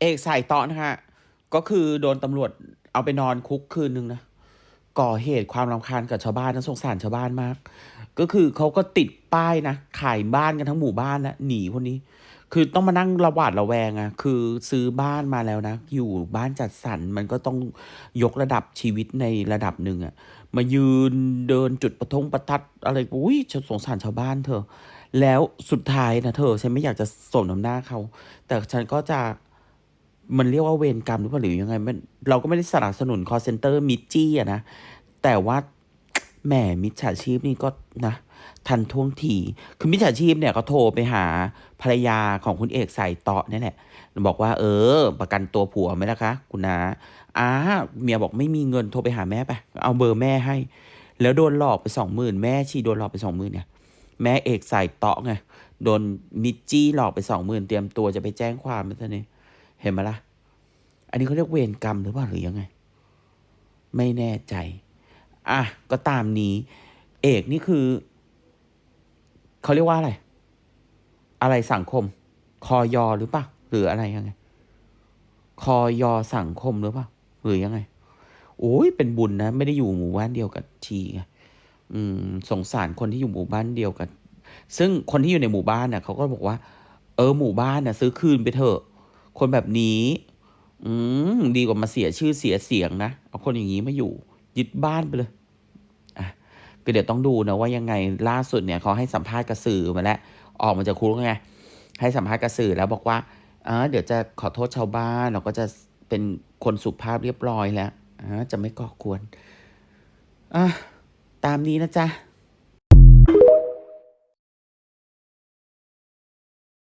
เอกสายตาะนะฮะก็คือโดนตำรวจเอาไปนอนคุกคืนนึงนะก่อเหตุความรำคาญกับชาวบ้านนะสงสารชาวบ้านมาก ก็คือเขาก็ติดป้ายนะขายบ้านกันทั้งหมู่บ้านนะหนีคนนี้ คือต้องมานั่งระหวาดระแวงอะคือซื้อบ้านมาแล้วนะ อยู่บ้านจัดสรรมันก็ต้องยกระดับชีวิตในระดับหนึ่งอะมายืนเดินจุดประทงประทัดอะไรอุ้ยฉันสงสารชาวบ้านเธอ แล้วสุดท้ายนะเธอ ฉันไม่อยากจะสนน้ำหน้าเขา แต่ฉันก็จะ มันเรียกว่าเวรกรรมหรือเปล่าหรือยังไงมันเราก็ไม่ได้สนับสนุนคอเซนเตอร์มิจจี้อะนะ แต่ว่าแหมมิจฉาชีพนี่ก็นะ ทันท่วงที คือมิจฉาชีพเนี่ยก็โทรไปหาภรรยาของคุณเอกสายเตาะนี่แหละบอกว่า เออ ประกันตัวผัวไหมล่ะคะ คุณนาอ้าเมียบอกไม่มีเงินโทรไปหาแม่ไปเอาเบอร์แม่ให้ แล้วโดนหลอกไปสองหมื่นแม่ชีโดนหลอกไปสองหมื่นเนี่ยแม่เอกสายเตาะไงโดนมิจจี้หลอกไปสองหมื่นเตรียมตัวจะไปแจ้งความแล้วตอนนี้เห็นไหมล่ะ นนี้เขาเรียกเวรกรรมหรือเปล่าหรือยังไง ไม่แน่ใจ อะ ก็ตามนี้ เอกนี่คือ เขาเรียกว่าอะไร อะไรสังคม คอยอหรือเปล่าหรืออะไรยังไง คอยอสังคมหรือเปล่าหรือยังไง โอ้ยเป็นบุญนะ ไม่ได้อยู่หมู่บ้านเดียวกับชีไงอืม สงสารคนที่อยู่หมู่บ้านเดียวกัน ซึ่งคนที่อยู่ในหมู่บ้านเนี่ยเขาก็บอกว่า เออหมู่บ้านน่ะ ซื้อคืนไปเถอะ คนแบบนี้ อืมดีกว่ามาเสียชื่อเสียเสียงนะ เอาคนอย่างนี้มาอยู่ ยึดบ้านไปเลยอะก็เดี๋ยวต้องดูนะว่ายังไงล่าสุดเนี่ยเขาให้สัมภาษณ์กับสื่อมาแล้วออกมาจากคุกไงให้สัมภาษณ์กับสื่อแล้วบอกว่าเอ่าเดี๋ยวจะขอโทษชาวบ้านเราก็จะเป็นคนสุภาพเรียบร้อยแล้วอ่าจะไม่ก่อกวนอะตามนี้นะจ๊ะ